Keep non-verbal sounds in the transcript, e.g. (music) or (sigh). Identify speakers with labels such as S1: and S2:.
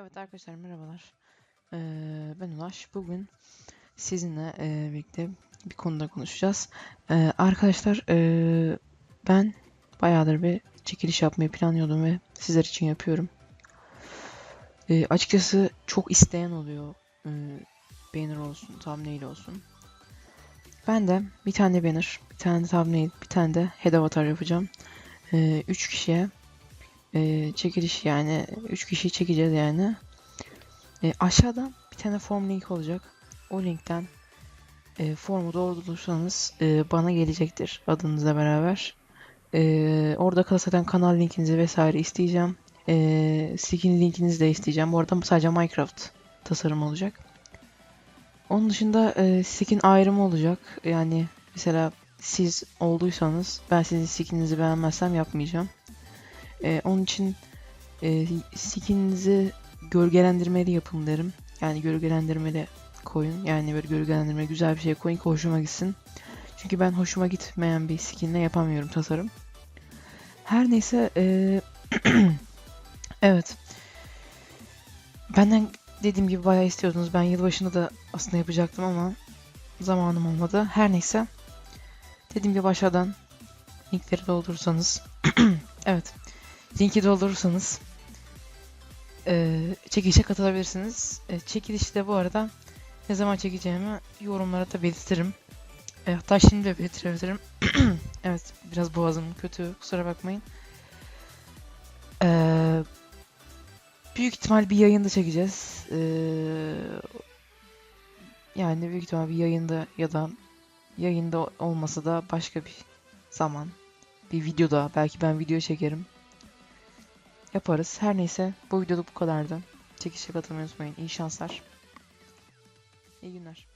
S1: Evet arkadaşlar merhabalar. Ee, ben Ulaş. Bugün sizinle e, birlikte bir konuda konuşacağız. Ee, arkadaşlar e, ben bayağıdır bir çekiliş yapmayı planlıyordum ve sizler için yapıyorum. Ee, açıkçası çok isteyen oluyor. Ee, banner olsun, thumbnail olsun. Ben de bir tane banner, bir tane thumbnail, bir tane de head avatar yapacağım. Ee, üç kişiye e, çekiliş yani 3 kişiyi çekeceğiz yani. E, aşağıda bir tane form link olacak. O linkten e, formu doldurursanız e, bana gelecektir adınızla beraber. E, orada zaten kanal linkinizi vesaire isteyeceğim. E, skin linkinizi de isteyeceğim. Bu arada sadece Minecraft tasarım olacak. Onun dışında e, skin ayrımı olacak. Yani mesela siz olduysanız ben sizin skininizi beğenmezsem yapmayacağım. Ee, onun için e, skininizi gölgelendirmeli yapın derim. Yani gölgelendirmeli koyun. Yani böyle gölgelendirme güzel bir şey koyun ki hoşuma gitsin. Çünkü ben hoşuma gitmeyen bir skinle yapamıyorum tasarım. Her neyse e, (clears throat) evet. Benden dediğim gibi bayağı istiyordunuz. Ben yılbaşında da aslında yapacaktım ama zamanım olmadı. Her neyse. Dediğim gibi aşağıdan linkleri doldurursanız (clears throat) evet linki doldurursanız e, çekilişe katılabilirsiniz. E, çekilişi de bu arada ne zaman çekeceğimi yorumlara da belirtirim. E, hatta şimdi de belirtebilirim. (clears throat) evet biraz boğazım kötü kusura bakmayın. E, büyük ihtimal bir yayında çekeceğiz. E, yani büyük ihtimal bir yayında ya da yayında olmasa da başka bir zaman bir videoda belki ben video çekerim yaparız. Her neyse bu videoluk bu kadardı. Çekişe katılmayı unutmayın. İyi şanslar. İyi günler.